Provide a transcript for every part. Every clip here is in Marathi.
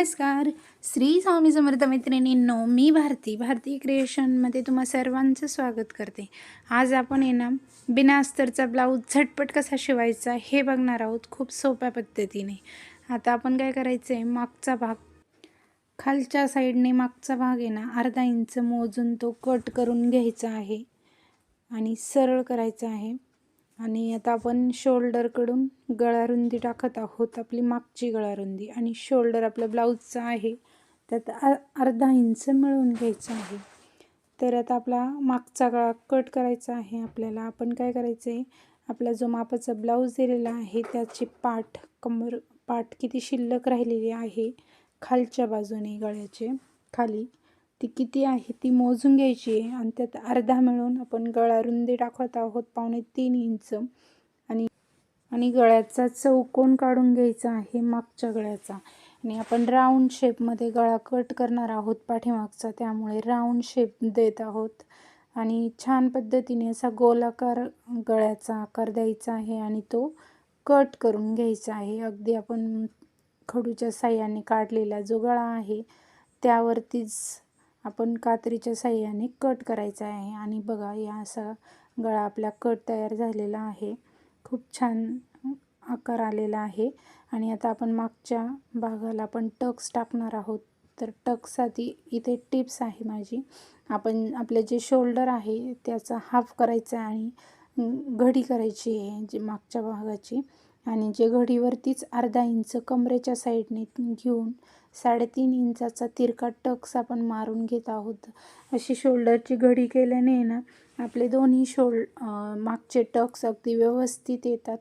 नमस्कार. श्री स्वामी समर्थ मैत्रिणींनो मी भारती भारती क्रिएशनमध्ये तुम्हा सर्वांचं स्वागत करते. आज आपण आहे ना बिना अस्तरचा ब्लाऊज झटपट कसा शिवायचा हे बघणार आहोत खूप सोप्या पद्धतीने. आता आपण काय करायचं आहे मागचा भाग. खालच्या साईडने मागचा भाग आहे ना अर्धा इंच मोजून तो कट करून घ्यायचा आहे. आणि सरळ करायचा आहे. आणि आता आपण शोल्डरकडून गळारुंदी टाकत आहोत आपली मागची गळारुंदी. आणि शोल्डर आपलं ब्लाऊजचा आहे त्यात अर्धा इंच मिळवून घ्यायचं आहे. तर आता आपला मागचा गळा कट करायचा आहे आपल्याला. आपण काय करायचं आहे आपला जो मापाचा ब्लाऊज दिलेला आहे त्याची पाठ कमर पाठ किती शिल्लक राहिलेली आहे खालच्या बाजूने गळ्याचे खाली. ती किती आहे ती मोजून घ्यायची आहे आणि त्यात अर्धा मिळून आपण गळा रुंदी टाकत आहोत पावणे तीन इंच. आणि आणि गळ्याचा चौकोन काढून घ्यायचा आहे मागच्या गळ्याचा. आणि आपण राऊंड शेपमध्ये गळा कट करणार आहोत पाठीमागचा त्यामुळे राऊंड शेप देत आहोत. आणि छान पद्धतीने असा गोलाकार गळ्याचा आकार द्यायचा आहे आणि तो कट करून घ्यायचा आहे. अगदी आपण खडूच्या साह्याने काढलेला जो गळा आहे त्यावरतीच आपण कात्रीच्या साह्याने कट करायचा आहे. आणि बघा या असा गळा आपला कट तयार झालेला आहे. खूप छान आकार आलेला आहे. आणि आता आपण मागच्या भागाला आपण टक्स टाकणार आहोत. तर टक्ससाठी इथे टिप्स आहे माझी. आपण आपले जे शोल्डर आहे त्याचा हाफ करायचा आणि घडी करायची आहे जी मागच्या भागाची. आणि जे घडीवरतीच अर्धा इंच कमरेच्या साईडने घेऊन साडेतीन इंचाचा तिरका टक्स आपण मारून घेत आहोत. अशी शोल्डरची घडी केल्याने ना आपले दोन्ही शोल्ड मागचे टक्स अगदी व्यवस्थित येतात.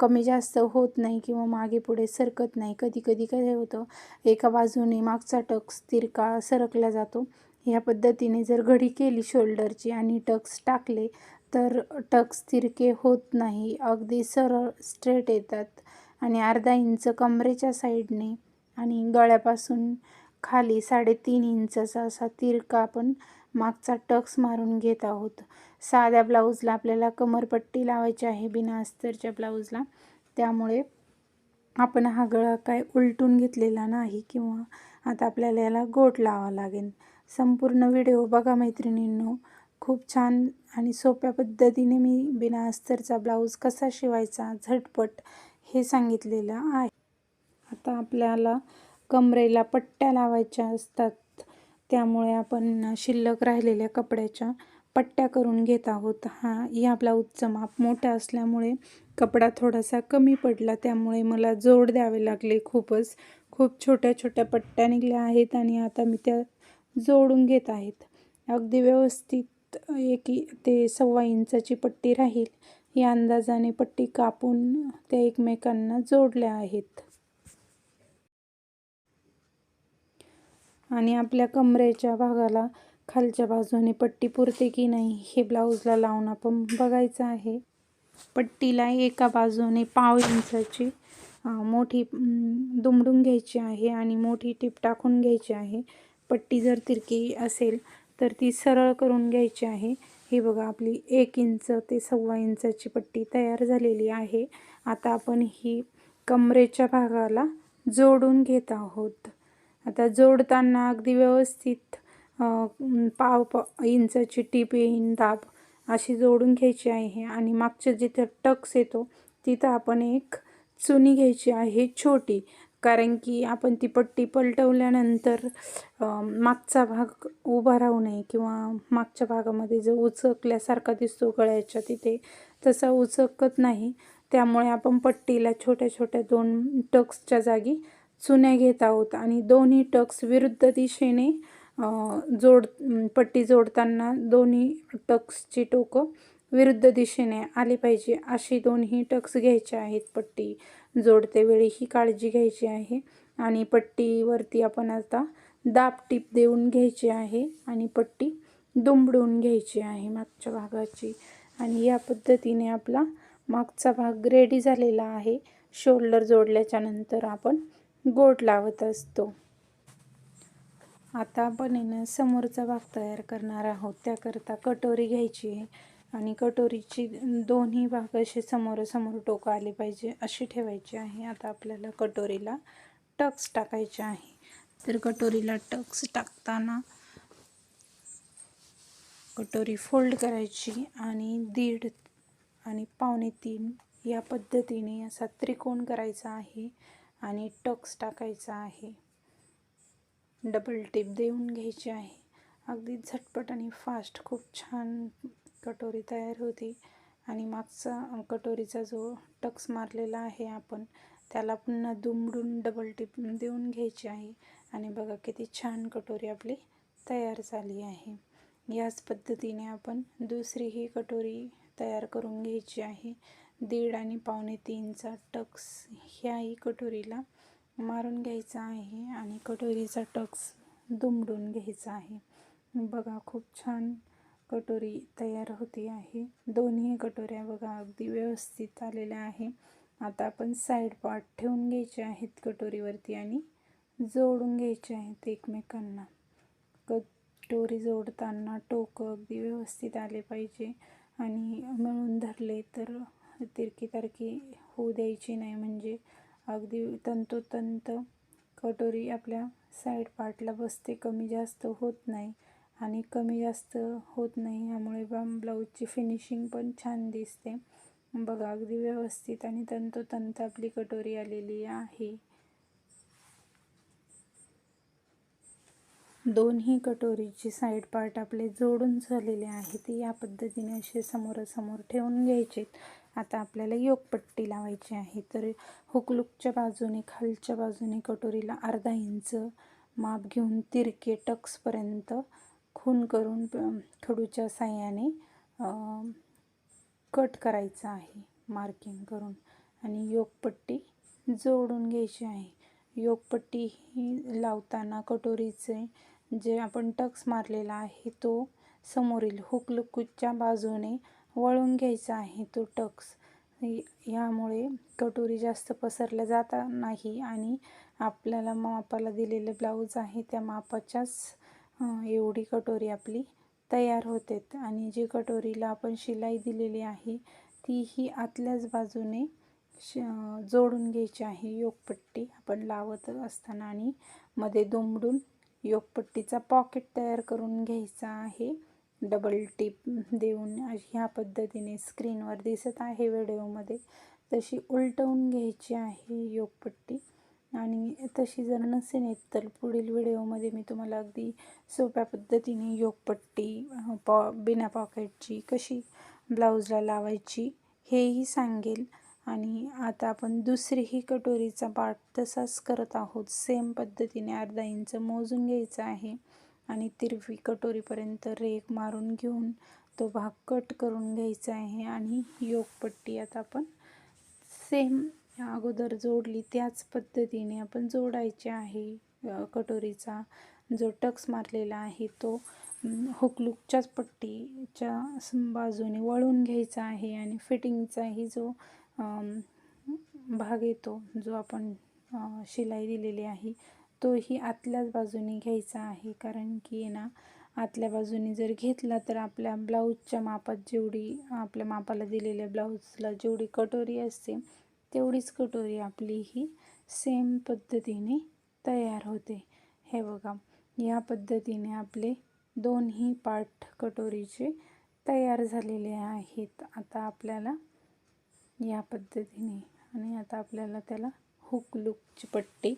कमी जास्त होत नाही किंवा मागे पुढे सरकत नाही. कधी कधी काय होतं एका बाजूने मागचा टक्स तिरका सरकला जातो. ह्या पद्धतीने जर घडी केली शोल्डरची आणि टक्स टाकले तर टक्स तिरके होत नाही. अगदी सरळ स्ट्रेट येतात आणि अर्धा इंच कमरेच्या साईडने आणि गळ्यापासून खाली साडेतीन इंचाचा असा तिरका आपण मागचा टक्स मारून घेत आहोत. साध्या ब्लाऊजला आपल्याला कमरपट्टी लावायची आहे बिना अस्तरच्या ब्लाऊजला. त्यामुळे आपण हा गळा काय उलटून घेतलेला नाही किंवा आता आपल्याला याला गोट लावा लागेल. संपूर्ण व्हिडिओ बघा मैत्रिणींनो. खूप छान आणि सोप्या पद्धतीने मी बिना अस्तरचा ब्लाऊज कसा शिवायचा झटपट हे सांगितलेलं आहे. आता आपल्याला कमरेला पट्ट्या लावायच्या असतात त्यामुळे आपण शिल्लक राहिलेल्या कपड्याच्या पट्ट्या करून घेत आहोत. हा या ब्लाऊजचं माप मोठा असल्यामुळे कपडा थोडासा कमी पडला त्यामुळे मला जोड द्यावे लागले खूपच. खूप छोट्या छोट्या पट्ट्या निघल्या आहेत आणि आता मी त्या जोडून घेत आहेत. अगदी व्यवस्थित एक ते सव्वा इंचाची पट्टी राहील. या अंदाजाने पट्टी कापून त्या एकमेकांना जोडल्या आहेत. आणि आपल्या कमरेच्या भागाला खालच्या बाजूने पट्टी पुरते की नाही हे ब्लाऊजला लावून आपण बघायचं आहे. पट्टीला एका बाजूने पाव इंचाची मोठी दुमडून घ्यायची आहे आणि मोठी टीप टाकून घ्यायची आहे. पट्टी जर तिरकी असेल तर ती सरळ करून घ्यायची आहे. ही बघा आपली एक इंच ते सव्वा इंचाची पट्टी तयार झालेली आहे. आता आपण ही कमरेच्या भागाला जोडून घेत आहोत. आता जोडताना अगदी व्यवस्थित पाव प इंचाची टीप येईन दाब अशी जोडून घ्यायची आहे. आणि मागच्या जिथं टक्स येतो तिथं आपण एक चुनी घ्यायची आहे छोटी. कारण की आपण ती पट्टी पलटवल्यानंतर मागचा भाग उभा राहू नये किंवा मागच्या भागामध्ये जो उचकल्यासारखा दिसतो गळ्याच्या तिथे तसा उचकत नाही. त्यामुळे आपण पट्टीला छोट्या छोट्या दोन टक्सच्या जागी चुन्या घेत आहोत आणि दोन्ही टक्स विरुद्ध दिशेने जोड पट्टी जोडताना दोन्ही टक्सची टोकं विरुद्ध दिशेने आली पाहिजे अशी दोन्ही टक्स घ्यायचे आहेत पट्टी. जोडते वेळी ही काळजी घ्यायची आहे. आणि पट्टीवरती आपण आता दाब टीप देऊन घ्यायची आहे आणि पट्टी दुमडून घ्यायची आहे मागच्या भागाची. आणि या पद्धतीने आपला मागचा भाग रेडी झालेला आहे. शोल्डर जोडल्याच्या नंतर आपण गोट लावत असतो. आता आपण समोरचा भाग तयार करणार आहोत. त्याकरता कटोरी घ्यायची आहे. आणि कटोरीची दोन्ही भाग असे समोरासमोर टोकं आले पाहिजे अशी ठेवायची आहे. आता आपल्याला कटोरीला टक्स टाकायचे आहे. तर कटोरीला टक्स टाकताना कटोरी फोल्ड करायची आणि दीड आणि पावणे तीन या पद्धतीने असा त्रिकोण करायचा आहे आणि टक्स टाकायचा आहे. डबल टिप देऊन घ्यायची आहे. अगदी झटपट आणि फास्ट खूप छान कटोरी तयार होती. आणि मागचा कटोरीचा जो टक्स मारलेला आहे आपण त्याला पुन्हा दुमडून डबल टिप देऊन घ्यायची आहे. आणि बघा किती छान कटोरी आपली तयार झाली आहे. याच पद्धतीने आपण दुसरीही कटोरी तयार करून घ्यायची आहे. दीड आणि पावणे तीनचा टक्स ह्याही कटोरीला मारून घ्यायचा आहे. आणि कटोरीचा टक्स दुमडून घ्यायचा आहे. बघा खूप छान कटोरी तयार होती आहे. दोन्ही कटोऱ्या बघा अगदी व्यवस्थित आलेल्या आहे. आता आपण साईड पार्ट ठेवून घ्यायचे आहेत कटोरीवरती आणि जोडून घ्यायचे आहेत एकमेकांना. कटोरी जोडताना टोकं अगदी व्यवस्थित आले पाहिजे आणि मिळून धरले तर तिरकी तारकी होऊ द्यायची नाही. म्हणजे अगदी तंतोतंत कटोरी आपल्या साईड पार्टला बसते कमी जास्त होत नाही. आणि कमी जास्त होत नाही यामुळे ब्लाऊजची फिनिशिंग पण छान दिसते. बघा अगदी व्यवस्थित आणि तंतोतंत आपली कटोरी आलेली आहे. दोन्ही कटोरीचे साईड पार्ट आपले जोडून झालेले आहेत. या पद्धतीने असे समोरासमोर ठेवून घ्यायचे. आता आपल्याला योगपट्टी लावायची आहे. तर हुकलुकच्या बाजूने खालच्या बाजूने कटोरीला अर्धा इंच माप घेऊन तिरके टक्सपर्यंत खून करून खडूच्या साह्याने कट करायचं आहे मार्किंग करून. आणि योगपट्टी जोडून घ्यायची आहे. योगपट्टी ही लावताना कटोरीचे जे आपण टक्स मारलेला आहे तो समोरील हुकलुकूच्या बाजूने वळून घ्यायचा आहे तो टक्स. ह्यामुळे कटोरी जास्त पसरल्या जात नाही आणि आपल्याला मापाला दिलेले ब्लाऊज आहे त्या मापाच्याच एवढी कटोरी आपली तयार होते. आणि जी कटोरीला आपण शिलाई दिलेली आहे ती ही आतल्याच बाजूने श जोडून घ्यायची आहे. योगपट्टी आपण लावत असताना आणि मध्ये दुमडून योगपट्टीचा पॉकेट तयार करून घ्यायचा आहे. डबल टिप देऊन ह्या पद्धतीने स्क्रीनवर दिसत आहे व्हिडिओमध्ये. तशी उलटवून घ्यायची आहे योगपट्टी. आणि तशी जर नसेल येत तर पुढील व्हिडिओमध्ये मी तुम्हाला अगदी सोप्या पद्धतीने योगपट्टी पॉ बिना पॉकेटची कशी ब्लाऊजला लावायची हेही सांगेल. आणि आता आपण दुसरीही कटोरीचा पार्ट तसाच करत आहोत. सेम पद्धतीने अर्धा इंच मोजून घ्यायचा आहे. आणि तिरवी कटोरीपर्यंत रेक मारून घेऊन तो भाग कट करून घ्यायचा आहे. आणि योगपट्टी आता आपण सेम अगोदर जोडली. त्याच पद्धतीने आपण जोडायचे आहे कटोरीचा. जो टक्स मारलेला आहे तो हुकलुकच्याच पट्टीच्या बाजूने वळून घ्यायचा आहे आणि फिटिंगचाही जो भाग येतो जो आपण शिलाई दिलेली आहे तोही आतल्याच बाजूने घ्यायचा आहे. कारण की ना आतल्या बाजूने जर घेतला तर आपल्या ब्लाऊजच्या मापात जेवढी आपल्या मापाला दिलेल्या ब्लाऊजला जेवढी कटोरी असते तेवढीच कटोरी आपली ही सेम पद्धतीने तयार होते. हे बघा या पद्धतीने आपले दोन्ही पाठ कटोरीचे तयार झालेले आहेत. आता आपल्याला या पद्धतीने आणि आता आपल्याला त्याला हुक लुकची पट्टी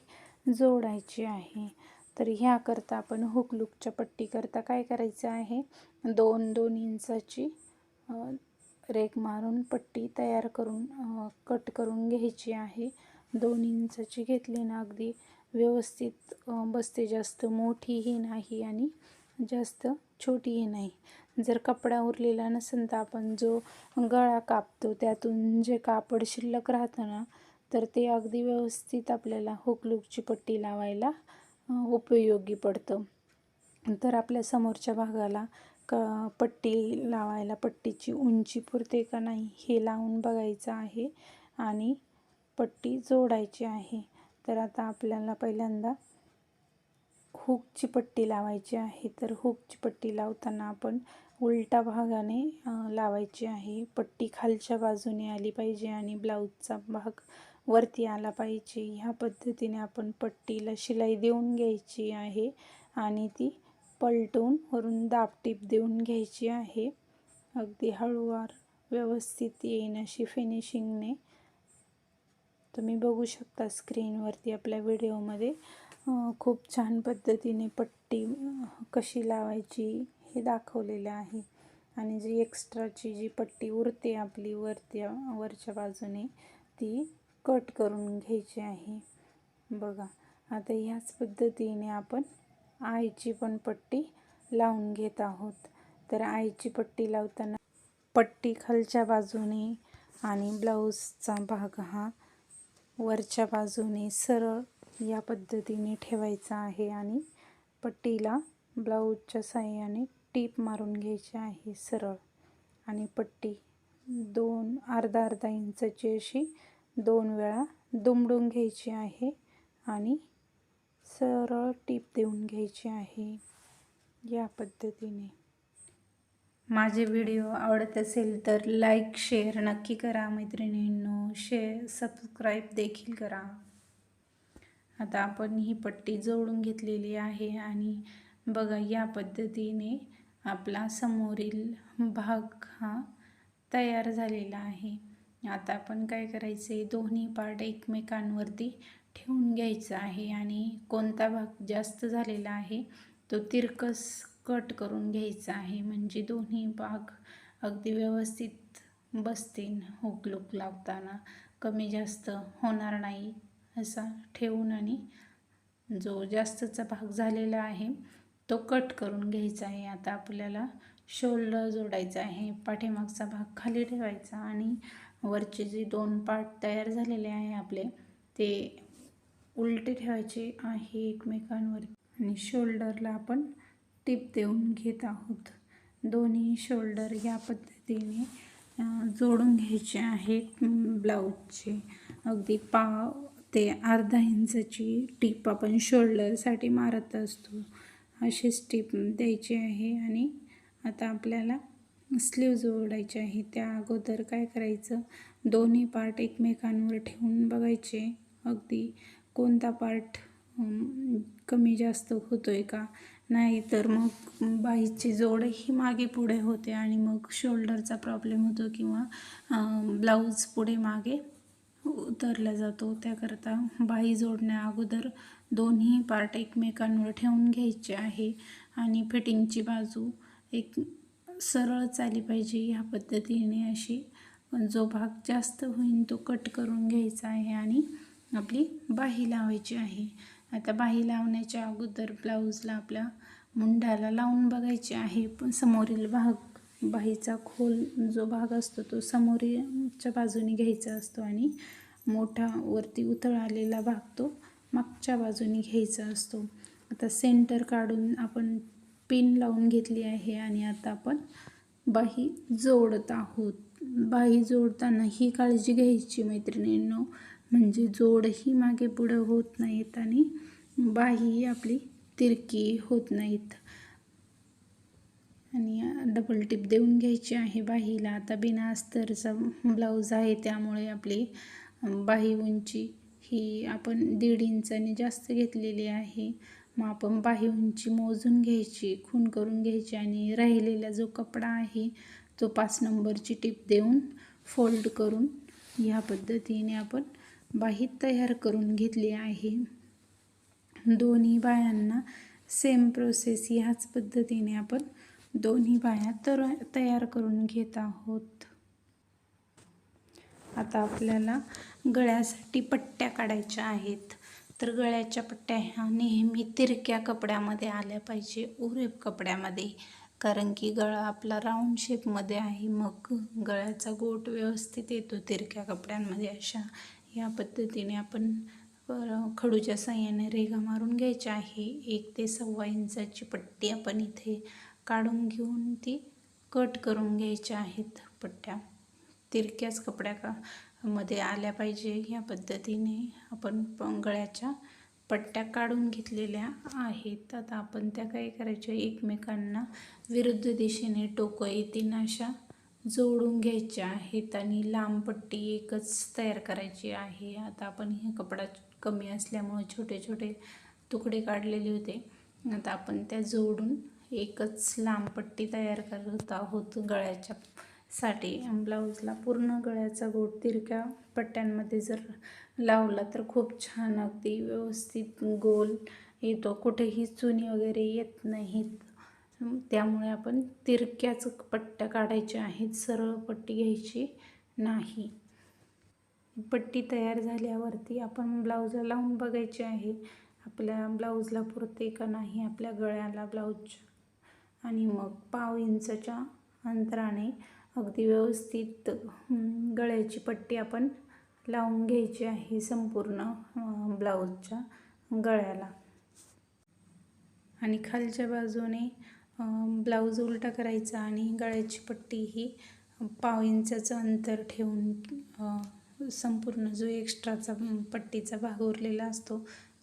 जोडायची आहे. तर ह्याकरता आपण हुक लुकच्या पट्टीकरता काय करायचं आहे? दोन दोन इंचाची रेक मारून पट्टी तयार करून कट करून घ्यायची आहे. दोन इंचाची घेतली ना अगदी व्यवस्थित बसते. जास्त मोठीही नाही आणि जास्त छोटीही नाही. जर कपडा उरलेला नसेल तर आपण जो गळा कापतो त्यातून जे कापड शिल्लक राहतं ना तर ते अगदी व्यवस्थित आपल्याला हुकलुकची पट्टी लावायला उपयोगी पडतं. तर आपल्या समोरच्या भागाला क पट्टी लावायला पट्टीची उंची पुरते का नाही हे लावून बघायचं आहे आणि पट्टी जोडायची आहे. तर आता आपल्याला पहिल्यांदा हुकची पट्टी लावायची आहे. तर हुकची पट्टी लावताना आपण उलटा भागाने लावायची आहे. पट्टी खालच्या बाजूने आली पाहिजे आणि ब्लाऊजचा भाग वरती आला पाहिजे. ह्या पद्धतीने आपण पट्टीला शिलाई देऊन घ्यायची आहे आणि ती पलटून वरून दाबटीप देऊन घ्यायची आहे. अगदी हळूवार व्यवस्थित येईन अशी फिनिशिंगने तुम्ही बघू शकता स्क्रीनवरती आपल्या व्हिडिओमध्ये खूप छान पद्धतीने पट्टी कशी लावायची हे दाखवलेलं आहे. आणि जी एक्स्ट्राची जी पट्टी उरते आपली वरती वरच्या बाजूने ती कट करून घ्यायची आहे. बघा आता ह्याच पद्धतीने आपण आईची पण पट्टी लावून घेत आहोत. तर आईची पट्टी लावताना पट्टी खालच्या बाजूने आणि ब्लाऊजचा भाग हा वरच्या बाजूने सरळ या पद्धतीने ठेवायचा आहे आणि पट्टीला ब्लाऊजच्या साह्याने टीप मारून घ्यायची आहे सरळ. आणि पट्टी दोन अर्धा अर्धा इंचाची अशी दोन वेळा दुमडून घ्यायची आहे आणि सरळ टीप देऊन घ्यायची आहे या पद्धतीने. माझे व्हिडिओ आवडत असेल तर लाईक शेअर नक्की करा मैत्रिणींनो. शेअर सबस्क्राईब देखील करा. आता आपण ही पट्टी जोडून घेतलेली आहे आणि बघा या पद्धतीने आपला समोरील भाग हा तयार झालेला आहे. आता आपण काय करायचं आहे दोन्ही पार्ट एकमेकांवरती ठेवून घ्यायचा आहे आणि कोणता भाग जास्त झालेला आहे तो तिरकस कट करून घ्यायचा आहे. म्हणजे दोन्ही भाग अगदी व्यवस्थित बसतील हुक लुक लावताना. कमी जास्त होणार नाही असा ठेवून आणि जो जास्तचा भाग झालेला आहे तो कट करून घ्यायचा आहे. आता आपल्याला शोल्डर जोडायचा आहे. पाठीमागचा भाग खाली ठेवायचा आणि वरचे जे दोन पार्ट तयार झालेले आहे आपले ते उलटे ठेवायचे आहे एकमेकांवर आणि शोल्डरला आपण टिप देऊन घेत आहोत. दोन्ही शोल्डर या पद्धतीने जोडून घ्यायचे आहेत ब्लाऊजचे. अगदी पाव ते अर्धा इंचाची टीप आपण शोल्डरसाठी मारत असतो. अशीच टीप द्यायची आहे आणि आता आपल्याला स्लीव जोडायचे आहे. त्या अगोदर काय करायचं? दोन्ही पार्ट एकमेकांवर ठेवून बघायचे. अगदी कोणता पार्ट कमी जास्त होतो आहे का? नाही तर मग बाईची जोड ही मागे पुढे होते आणि मग शोल्डरचा प्रॉब्लेम होतो किंवा ब्लाऊज पुढे मागे उतरला जातो. त्याकरता बाही जोडण्या अगोदर दोन्ही पार्ट एकमेकांवर ठेवून घ्यायचे आहे आणि फिटिंगची बाजू एक सरळच आली पाहिजे ह्या पद्धतीने अशी जो भाग जास्त होईल तो कट करून घ्यायचा आहे आणि आपली बाही लावायची आहे. आता बाही लावण्याच्या अगोदर ब्लाऊजला आपल्या मुंडाला लावून बघायचे आहे. पण समोरील भाग बाहीचा खोल जो भाग असतो तो समोरच्या बाजूने घ्यायचा असतो आणि मोठा वरती उतळ आलेला भाग तो मागच्या बाजूने घ्यायचा असतो. आता सेंटर काढून आपण पिन लावून घेतली आहे आणि आता आपण बाही जोडत आहोत. बाही जोडताना ही काळजी घ्यायची मैत्रिणींनो. म्हणजे जोडही मागे पुढं होत नाहीत आणि बाही आपली तिरकी होत नाहीत. आणि डबल टिप देऊन घ्यायची आहे बाहीला. आता बिना अस्तरचा ब्लाऊज आहे त्यामुळे आपली बाही उंची ही आपण दीड इंचाने जास्त घेतलेली आहे. मग आपण बाही उंची मोजून घ्यायची खून करून घ्यायची आणि राहिलेला जो कपडा आहे तो पाच नंबरची टिप देऊन फोल्ड करून ह्या पद्धतीने आपण बाही तयार करून घेतली आहे. दोन्ही बायांना सेम प्रोसेस ह्याच पद्धतीने आपण दोन्ही बाया तर तयार करून घेत आहोत. आता आपल्याला गळ्यासाठी पट्ट्या काढायच्या आहेत. तर गळ्याच्या पट्ट्या ह्या नेहमी तिरक्या कपड्यामध्ये आल्या पाहिजे उरेप कपड्यामध्ये. कारण की गळा आपला राऊंड शेपमध्ये आहे. मग गळ्याचा गोट व्यवस्थित येतो तिरक्या कपड्यांमध्ये अशा या पद्धतीने आपण खडूच्या साह्याने रेगा मारून घ्यायच्या आहे. एक ते सव्वा इंचाची पट्टी आपण इथे काढून घेऊन ती कट करून घ्यायच्या आहेत. पट्ट्या तिरक्याच कपड्या का मध्ये आल्या पाहिजे. या पद्धतीने आपण गळ्याच्या पट्ट्या काढून घेतलेल्या आहेत. आता आपण त्या काय करायच्या? एकमेकांना विरुद्ध दिशेने टोकं येतील अशा जोडून घ्यायच्या आहेत आणि लांब पट्टी एकच तयार करायची आहे. आता आपण हे कपडा कमी असल्यामुळे छोटे छोटे तुकडे काढलेले होते. आता आपण त्या जोडून एकच लांब पट्टी तयार करत आहोत गळ्याच्या साठी. ब्लाऊजला पूर्ण गळ्याचा गोट तिरक्या पट्ट्यांमध्ये जर लावला तर खूप छान अगदी व्यवस्थित गोल येतो. कुठेही चुनी वगैरे येत नाहीत. त्यामुळे आपण तिरक्याच पट्ट्या काढायच्या आहेत सरळ पट्टी घ्यायची नाही. पट्टी तयार झाल्यावरती आपण ब्लाऊजला लावून बघायची आहे आपल्या ब्लाऊजला पुरते का नाही आपल्या गळ्याला ब्लाऊज आणि मग पाव इंचच्या अंतराने अगदी व्यवस्थित गळ्याची पट्टी आपण लावून घ्यायची आहे संपूर्ण ब्लाऊजच्या गळ्याला. आणि खालच्या बाजूने ब्लाऊज उलटा करायचा आणि गळ्याची पट्टी ही पाव इंचाचं अंतर ठेवून संपूर्ण जो एक्स्ट्राचा पट्टीचा भाग उरलेला असतो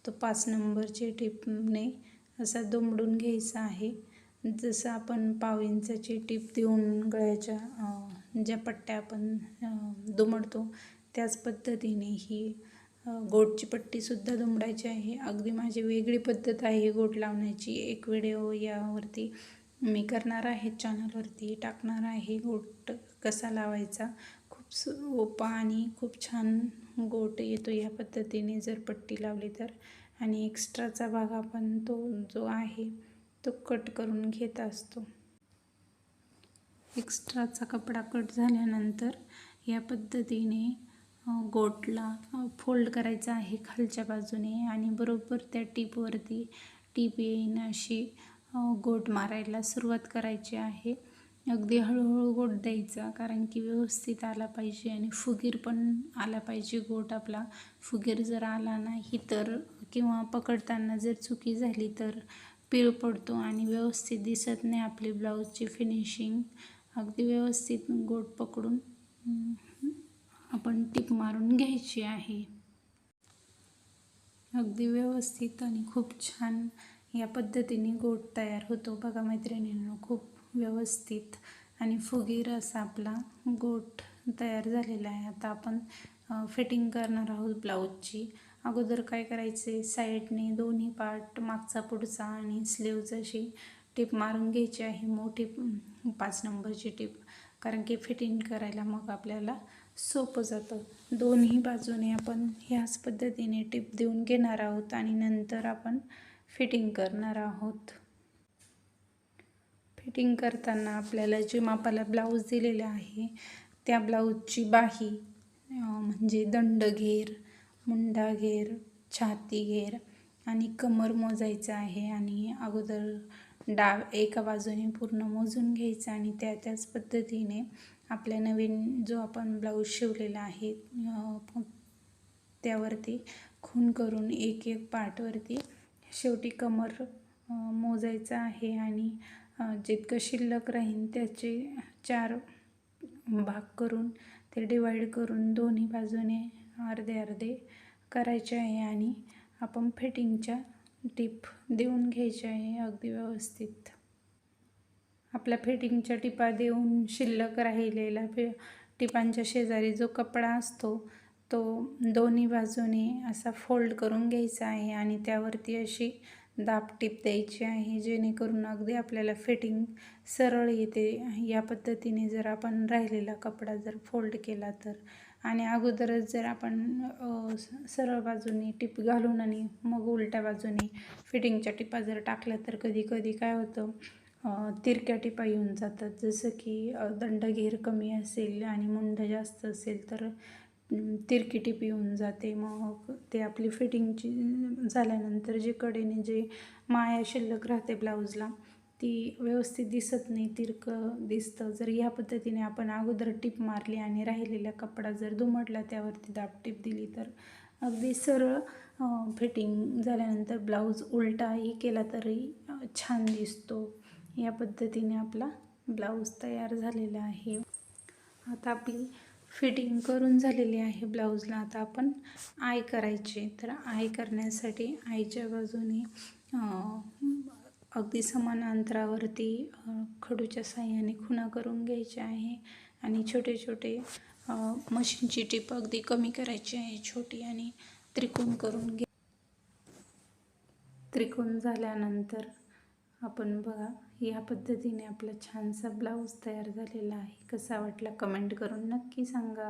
तो पाच नंबरची टिपने असा दुमडून घ्यायचा आहे. जसं आपण पाव इंचाची टीप देऊन गळ्याच्या ज्या पट्ट्या आपण दुमडतो त्याच पद्धतीने ही गोटची पट्टीसुद्धा दुमडायची आहे. अगदी माझी वेगळी पद्धत आहे गोट लावण्याची. एक व्हिडिओ यावरती मी करणार आहे चॅनलवरती टाकणार आहे गोट कसा लावायचा. खूप सोपा आणि खूप छान गोट येतो या पद्धतीने जर पट्टी लावली तर. आणि एक्स्ट्राचा भाग आपण तो जो आहे तो कट करून घेत असतो. एक्स्ट्राचा कपडा कट झाल्यानंतर या पद्धतीने गोटला फोल्ड करायचा आहे खालच्या बाजूने आणि बरोबर त्या टीपवरती टीप येईन अशी गोट मारायला सुरुवात करायची आहे. अगदी हळूहळू गोट द्यायचा कारण की व्यवस्थित आला पाहिजे आणि फुगीर पण आला पाहिजे गोट आपला. फुगीर जर आला नाही तर किंवा पकडताना जर चुकी झाली तर पीळ पडतो आणि व्यवस्थित दिसत नाही आपली ब्लाऊजची फिनिशिंग. अगदी व्यवस्थित गोट पकडून आपण टीप मारून घ्यायची आहे. अगदी व्यवस्थित आणि खूप छान या पद्धतीने गोट तयार होतो. बघा मैत्रिणींनो खूप व्यवस्थित आणि फुगीर असा आपला गोट तयार झालेला आहे. आता आपण फिटिंग करणार आहोत ब्लाऊजची. अगोदर काय करायचे? साईडने दोन्ही पार्ट मागचा पुढचा आणि स्लीव्ज अशी टीप मारून घ्यायची आहे. मोठी पाच नंबरची टिप. कारण की फिटिंग करायला मग आपल्याला सोपं जातं. दोन्ही बाजूने आपण ह्याच पद्धतीने टिप देऊन घेणार आहोत आणि नंतर आपण फिटिंग करणार आहोत. फिटिंग करताना आपल्याला जे मापाला ब्लाऊज दिलेले आहे त्या ब्लाऊजची बाही म्हणजे दंडघेर मुंडा घेर छाती घेर आणि कमर मोजायचं आहे आणि अगोदर डाव एका बाजूने पूर्ण मोजून घ्यायचं आणि त्या त्याच पद्धतीने आपल्या नवीन जो आपण ब्लाऊज शिवलेला आहे त्यावरती खून करून एक एक पार्टवरती शेवटी कमर मोजायचा आहे आणि जितकं शिल्लक राहील त्याचे चार भाग करून ते डिवाईड करून दोन्ही बाजूने अर्धे अर्धे करायचे आहे आणि आपण फिटिंगच्या टिप देऊन घ्यायची आहे अगदी व्यवस्थित. आपल्या फिटिंगच्या टिपा देऊन शिल्लक राहिलेला फि टिपांच्या शेजारी जो कपडा असतो तो दोन्ही बाजूने असा फोल्ड करून घ्यायचा आहे आणि त्यावरती अशी दाब टीप द्यायची आहे जेणेकरून अगदी आपल्याला फिटिंग सरळ येते. या पद्धतीने जर आपण राहिलेला कपडा जर फोल्ड केला तर आणि अगोदरच जर आपण सरळ बाजूने टिप घालून आणि मग उलट्या बाजूने फिटिंगच्या टिपा जर टाकल्या तर कधी कधी काय होतं तिरक्या टिपा येऊन जातात. जसं की दंडघेर कमी असेल आणि मुंड जास्त असेल तर तिरकी टिप येऊन जाते. मग ते आपली फिटिंगची झाल्यानंतर जे कडेने जे माया शिल्लक राहते ब्लाऊजला ती व्यवस्थित दिसत नाही तिरकं दिसतं. जर ह्या पद्धतीने आपण अगोदर टीप मारली आणि राहिलेला कपडा जर दुमटला त्यावरती दाब टीप दिली तर अगदी सरळ फिटिंग झाल्यानंतर ब्लाऊज उलटाही केला तरी छान दिसतो. या पद्धतीने आपला ब्लाऊज तयार झालेला आहे. आता आपली फिटिंग करून झालेली आहे ब्लाऊजला. आता आपण आय करायचे. तर आय करण्यासाठी आईच्या बाजूने अगदी समान अंतरावरती खडूच्या साह्याने खुणा करून घ्यायच्या आहे आणि छोटे छोटे मशीनची टीप अगदी कमी करायची आहे छोटी आणि त्रिकोण करून घे. त्रिकोण झाल्यानंतर आपण बघा या पद्धतीने आपला छानसा ब्लाऊज तयार झालेला आहे. कसा वाटला कमेंट करून नक्की सांगा.